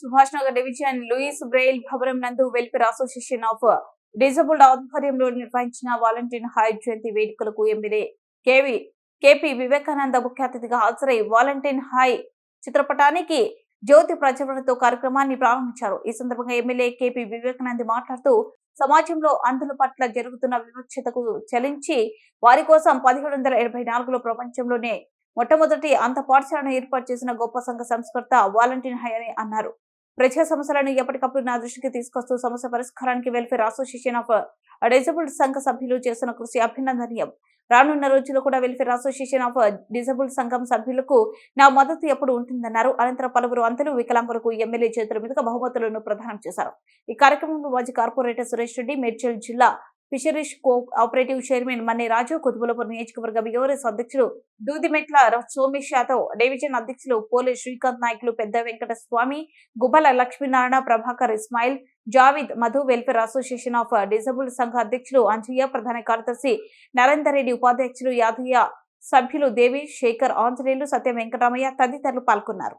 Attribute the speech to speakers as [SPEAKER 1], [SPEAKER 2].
[SPEAKER 1] Subhash Nagar division Louis Braille భవనం నందు welfare association of disabled ఆధ్వర్యంలో నిర్వహించిన వాలంటీర్ హై జయంతి వేడుకలకు ఎమ్మెల్యే కేవి కేపీ వివేకానంద ముఖ్య అతిథిగా హాజరై వాలంటీర్ హై చిత్రపటానికి జ్యోతి ప్రజ్వలనతో కార్యక్రమాన్ని ప్రారంభించారు. ఈ సందర్భంగా ఎమ్మెల్యే కేపీ వివేకానంద మాట్లాడుతూ సమాజంలో అంధుల పట్ల జరుగుతున్న వివక్షతకు చలించి వారి కోసం పదిహేడు వందల ఎనభై నాలుగులో ప్రపంచంలోనే మొట్టమొదటి అంత పాఠశాలను ఏర్పాటు చేసిన గొప్ప సంఘ సంస్కర్త వాలంటీర్ హై అని అన్నారు. ప్రజా సమస్యలను ఎప్పటికప్పుడు నా దృష్టికి తీసుకొస్తూ సమస్య పరిష్కారానికి వెల్ఫేర్ అసోసియేషన్ ఆఫ్ డిజబుల్డ్ సంఘ సభ్యులు చేస్తున్న కృషి అభినందనీయం. రానున్న రోజుల్లో కూడా వెల్ఫేర్ అసోసియేషన్ ఆఫ్ డిజబుల్డ్ సంఘం సభ్యులకు నా మద్దతు ఎప్పుడు ఉంటుందన్నారు. అనంతరం పలువురు అంతులు వికలాంగులకు ఎమ్మెల్యే చేతుల మీదుగా బహుమతులను ప్రదానం చేశారు. ఈ కార్యక్రమంలో మాజీ కార్పొరేటర్ సురేష్ రెడ్డి మేడ్చల్ జిల్లా fisheries co operative chairman Manne Raju Quthbullapur నియోజకవర్గ యువరేస్ అధ్యక్షులు దూదిమెట్ల సోమేష్ యాదవ్ డివిజన్ అధ్యక్షులు పోలీస్ శ్రీకాంత్ నాయకులు పెద్ద Venkata Swamy Gubala Lakshminarayana Prabhakar Ismail Javid Madhu welfare association of disabled సంఘ అధ్యక్షులు అంజయ్య ప్రధాన కార్యదర్శి నరేందర్ రెడ్డి ఉపాధ్యక్షులు యాదయ్య సభ్యులు దేవి శేఖర్ ఆంజనేయులు సత్య వెంకటరామయ్య తదితరులు పాల్గొన్నారు.